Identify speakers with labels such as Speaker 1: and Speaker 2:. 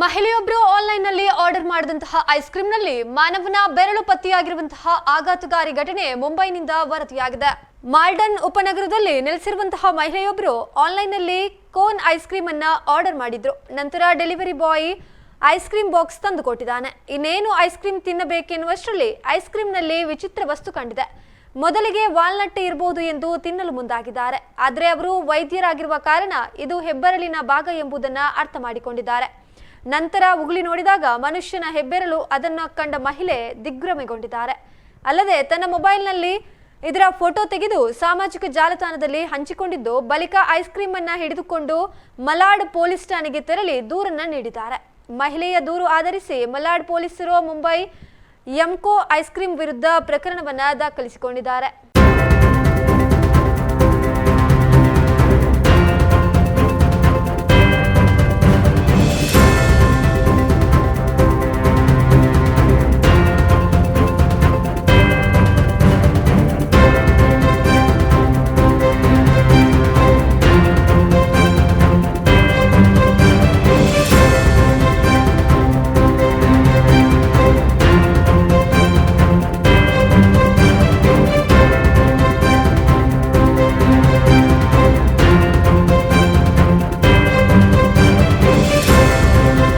Speaker 1: ಮಹಿಳೆಯೊಬ್ಬರು ಆನ್ಲೈನ್ನಲ್ಲಿ ಆರ್ಡರ್ ಮಾಡಿದಂತಹ ಐಸ್ ಕ್ರೀಮ್ನಲ್ಲಿ ಮಾನವನ ಬೆರಳು ಪತ್ತೆಯಾಗಿರುವಂತಹ ಆಘಾತಕಾರಿ ಘಟನೆ ಮುಂಬೈನಿಂದ ವರದಿಯಾಗಿದೆ. ಮಾಲ್ಡನ್ ಉಪನಗರದಲ್ಲಿ ನೆಲೆಸಿರುವಂತಹ ಮಹಿಳೆಯೊಬ್ಬರು ಆನ್ಲೈನ್ನಲ್ಲಿ ಕೋನ್ ಐಸ್ ಕ್ರೀಮ್ ಅನ್ನ ಆರ್ಡರ್ ಮಾಡಿದ್ರು. ನಂತರ delivery boy ice cream box ತಂದು ಕೊಟ್ಟಿದ್ದಾನೆ ಇನ್ನೇನು ಐಸ್ ಕ್ರೀಮ್ ತಿನ್ನಬೇಕೆನ್ನುವಷ್ಟರಲ್ಲಿ ಐಸ್ ಕ್ರೀಮ್ನಲ್ಲಿ ವಿಚಿತ್ರ ವಸ್ತು ಕಂಡಿದೆ. ಮೊದಲಿಗೆ ವಾಲ್ನಟ್ ಇರಬಹುದು ಎಂದು ತಿನ್ನಲು ಮುಂದಾಗಿದ್ದಾರೆ. ಆದರೆ ಅವರು ವೈದ್ಯರಾಗಿರುವ ಕಾರಣ ಇದು ಹೆಬ್ಬೆರಳಿನ ಭಾಗ ಎಂಬುದನ್ನು ಅರ್ಥ ಮಾಡಿಕೊಂಡಿದ್ದಾರೆ. ನಂತರ ಉಗುಳಿ ನೋಡಿದಾಗ ಮನುಷ್ಯನ ಹೆಬ್ಬೆರಳು ಅದನ್ನು ಕಂಡ ಮಹಿಳೆ ದಿಗ್ಭ್ರಮೆಗೊಂಡಿದ್ದಾರೆ. ಅಲ್ಲದೆ ತನ್ನ ಮೊಬೈಲ್ನಲ್ಲಿ ಇದರ ಫೋಟೋ ತೆಗೆದು ಸಾಮಾಜಿಕ ಜಾಲತಾಣದಲ್ಲಿ ಹಂಚಿಕೊಂಡಿದ್ದು, ಬಳಿಕ ಐಸ್ ಕ್ರೀಮ್ ಅನ್ನ ಹಿಡಿದುಕೊಂಡು ಮಲಾಡ್ ಪೊಲೀಸ್ ಠಾಣೆಗೆ ತೆರಳಿ ದೂರನ್ನ ನೀಡಿದ್ದಾರೆ. ಮಹಿಳೆಯ ದೂರು ಆಧರಿಸಿ ಮಲಾಡ್ ಪೊಲೀಸರು ಮುಂಬೈ ಎಂಕೋ ಐಸ್ ಕ್ರೀಮ್ ವಿರುದ್ಧ ಪ್ರಕರಣವನ್ನ ದಾಖಲಿಸಿಕೊಂಡಿದ್ದಾರೆ.